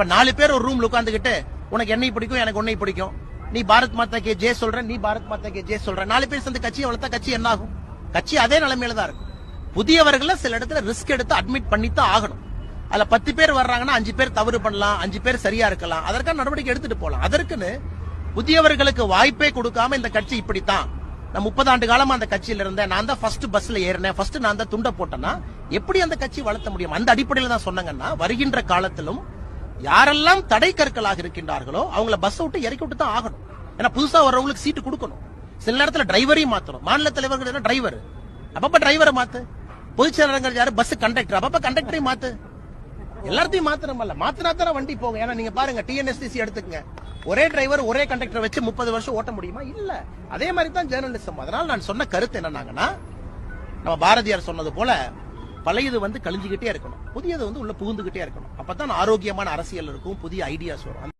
இப்ப நாலு பேர் ஒரு ரூம்ல உட்காந்துக்கிட்டு உனக்கு என்னை பிடிக்கும் எனக்கு உன்னை பிடிக்கும். நீ பாரத் மாதா கே ஜே சொல்ற நீ பாரத் மாதா கே ஜே சொல்ற நாலு பேர் சேர்ந்து கட்சியை வளர்த்தா கட்சி என்ன ஆகும்? கட்சி அதே நிலைமையில தான் இருக்கும். புதியவர்களை சில இடத்துல ரிஸ்க் எடுத்து அட்மிட் பண்ணி தான் ஆகணும். அதுல பத்து பேர் வர்றாங்கன்னா அஞ்சு பேர் தவறு பண்ணலாம் அஞ்சு பேர் சரியா இருக்கலாம். அதற்கான நடவடிக்கை எடுத்துட்டு போலாம் அதற்குன்னு புதியவர்களுக்கு வாய்ப்பே கொடுக்காம இந்த கட்சி இப்படித்தான். நான் முப்பது ஆண்டு காலமா அந்த கட்சியில இருந்தேன். நான் தான் ஃபர்ஸ்ட் பஸ்ல ஏறினேன். ஃபர்ஸ்ட் நான் தான் துண்டை போட்டேன்னா எப்படி அந்த கட்சி வளர்த்த முடியும்? அந்த அடிப்படையில தான் சொன்னாங்கன்னா வருகின்ற காலத்திலும் யாரெல்லாம் தடை கற்களாக இருக்கின்றார்களோ அவங்கள பஸ் விட்டு இறக்கி விட்டு தான் ஆகணும். ஏன்னா புதுசா வர்றவங்களுக்கு சீட்டு கொடுக்கணும். சில நேரத்தில் டிரைவரையும் மாத்தணும். மாநில தலைவர்கள் டிரைவர் அப்பப்ப டிரைவரை மாத்து. பொதுச் செயலாளர்கள் யாரு? பஸ் கண்டக்டர் அப்பப்ப கண்டக்டரையும் மாத்து. எல்லாத்தையும் மாத்திரமல்ல மாத்தினா தானே வண்டி போகும். ஏன்னா நீங்க பாருங்க டிஎன்எஸ்டிசி எடுத்துக்கங்க. ஒரே டிரைவர் ஒரே கண்டக்டர் வச்சு முப்பது வருஷம் ஓட்ட முடியுமா? இல்ல. அதே மாதிரி தான் ஜேர்னலிசம் அதனால நான் சொன்ன கருத்து என்னன்னாங்கன்னா நம்ம பாரதியார் சொன்னது போல பழையது வந்து கழிஞ்சுக்கிட்டே இருக்கணும். புதியது வந்து உள்ள புகுந்துகிட்டே இருக்கணும். அப்பதான் ஆரோக்கியமான அரசியல் இருக்கும். புதிய ஐடியாஸ் வரும்.